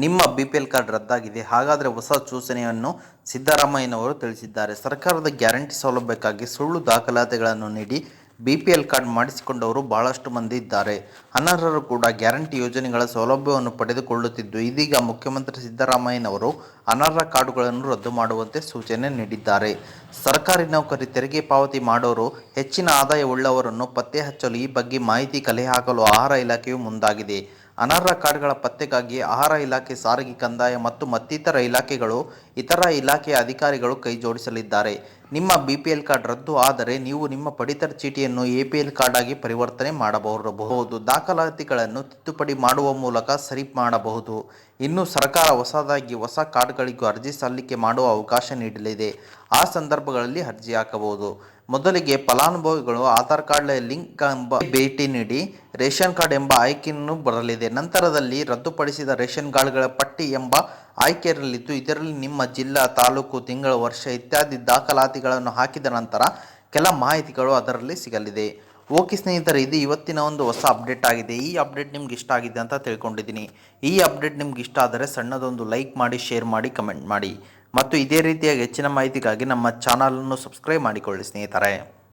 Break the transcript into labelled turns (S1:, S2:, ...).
S1: ನಿಮ್ಮ B P L card ರದ್ದಾಗಿದೆ. ಹಾಗಾದರೆ ಹೊಸ ಸೂಚನೆಯನ್ನು ಸಿದ್ದರಾಮಯ್ಯನವರು ತಿಳಿಸಿದ್ದಾರೆ. ಸರ್ಕಾರದ ಗ್ಯಾರಂಟಿ ಸೌಲಭ್ಯಕ್ಕಾಗಿ ಸುಳ್ಳು ದಾಖಲಾತಿಗಳನ್ನು ನೀಡಿ ಬಿ ಪಿ ಎಲ್ ಕಾರ್ಡ್ ಮಾಡಿಸಿಕೊಂಡವರು ಬಹಳಷ್ಟು ಮಂದಿ ಇದ್ದಾರೆ. ಅನರ್ಹರು ಕೂಡ ಗ್ಯಾರಂಟಿ ಯೋಜನೆಗಳ ಸೌಲಭ್ಯವನ್ನು ಪಡೆದುಕೊಳ್ಳುತ್ತಿದ್ದು, ಇದೀಗ ಮುಖ್ಯಮಂತ್ರಿ ಸಿದ್ದರಾಮಯ್ಯನವರು ಅನರ್ಹ ಕಾರ್ಡುಗಳನ್ನು ರದ್ದು ಮಾಡುವಂತೆ ಸೂಚನೆ ನೀಡಿದ್ದಾರೆ. ಸರ್ಕಾರಿ ನೌಕರಿ ತೆರಿಗೆ ಪಾವತಿ ಮಾಡೋರು, ಹೆಚ್ಚಿನ ಆದಾಯವುಳ್ಳವರನ್ನು ಪತ್ತೆ ಹಚ್ಚಲು ಈ ಬಗ್ಗೆ ಮಾಹಿತಿ ಕಲೆ ಹಾಕಲು ಆಹಾರ ಇಲಾಖೆಯು ಮುಂದಾಗಿದೆ. ಅನರ್ಹ ಕಾರ್ಡ್ಗಳ ಪತ್ತೆಗಾಗಿ ಆಹಾರ ಇಲಾಖೆ ಸಾರಿಗೆ ಕಂದಾಯ ಮತ್ತು ಮತ್ತಿತರ ಇಲಾಖೆಗಳು, ಇತರ ಇಲಾಖೆಯ ಅಧಿಕಾರಿಗಳು ಕೈ ಜೋಡಿಸಲಿದ್ದಾರೆ ನಿಮ್ಮ ಬಿ ಪಿ ಎಲ್ ಕಾರ್ಡ್ ರದ್ದು ಆದರೆ ನೀವು ನಿಮ್ಮ ಪಡಿತರ ಚೀಟಿಯನ್ನು ಎ ಪಿ ಎಲ್ ಕಾರ್ಡ್ ಆಗಿ ಪರಿವರ್ತನೆ ಮಾಡಬಹುದು ದಾಖಲಾತಿಗಳನ್ನು ತಿದ್ದುಪಡಿ ಮಾಡುವ ಮೂಲಕ ಸರಿ ಮಾಡಬಹುದು. ಇನ್ನು ಸರ್ಕಾರ ಹೊಸದಾಗಿ ಹೊಸ ಕಾರ್ಡ್ಗಳಿಗೂ ಅರ್ಜಿ ಸಲ್ಲಿಕೆ ಮಾಡುವ ಅವಕಾಶ ನೀಡಲಿದೆ. ಆ ಸಂದರ್ಭಗಳಲ್ಲಿ ಅರ್ಜಿ ಹಾಕಬಹುದು. ಮೊದಲಿಗೆ ಫಲಾನುಭವಿಗಳು ಆಧಾರ್ ಕಾರ್ಡ್ ಲಿಂಕ್ ಎಂಬ ಭೇಟಿ ನೀಡಿ ರೇಷನ್ ಕಾರ್ಡ್ ಎಂಬ ಆಯ್ಕೆಯನ್ನು ಬರಲಿದೆ. ನಂತರದಲ್ಲಿ ರದ್ದುಪಡಿಸಿದ ರೇಷನ್ ಕಾರ್ಡ್ಗಳ ಪಟ್ಟಿ ಎಂಬ ಆಯ್ಕೆ ಇರಲಿದ್ದು ಇದರಲ್ಲಿ ನಿಮ್ಮ ಜಿಲ್ಲಾ, ತಾಲೂಕು, ತಿಂಗಳ, ವರ್ಷ ಇತ್ಯಾದಿ ದಾಖಲಾತಿಗಳನ್ನು ಹಾಕಿದ ನಂತರ ಕೆಲ ಮಾಹಿತಿಗಳು ಅದರಲ್ಲಿ ಸಿಗಲಿದೆ. ಓಕೆ ಸ್ನೇಹಿತರೆ, ಇದು ಇವತ್ತಿನ ಒಂದು ಹೊಸ ಅಪ್ಡೇಟ್ ಆಗಿದೆ. ಈ ಅಪ್ಡೇಟ್ ನಿಮ್ಗೆ ಇಷ್ಟ ಆಗಿದೆ ಅಂತ ತಿಳ್ಕೊಂಡಿದ್ದೀನಿ. ಈ ಅಪ್ಡೇಟ್ ನಿಮ್ಗೆ ಇಷ್ಟ ಆದರೆ ಸಣ್ಣದೊಂದು ಲೈಕ್ ಮಾಡಿ, ಶೇರ್ ಮಾಡಿ, ಕಮೆಂಟ್ ಮಾಡಿ. ಮತ್ತು ಇದೇ ರೀತಿಯಾಗಿ ಹೆಚ್ಚಿನ ಮಾಹಿತಿಗಾಗಿ ನಮ್ಮ ಚಾನಲನ್ನು ಸಬ್ಸ್ಕ್ರೈಬ್ ಮಾಡಿಕೊಳ್ಳಿ ಸ್ನೇಹಿತರೆ.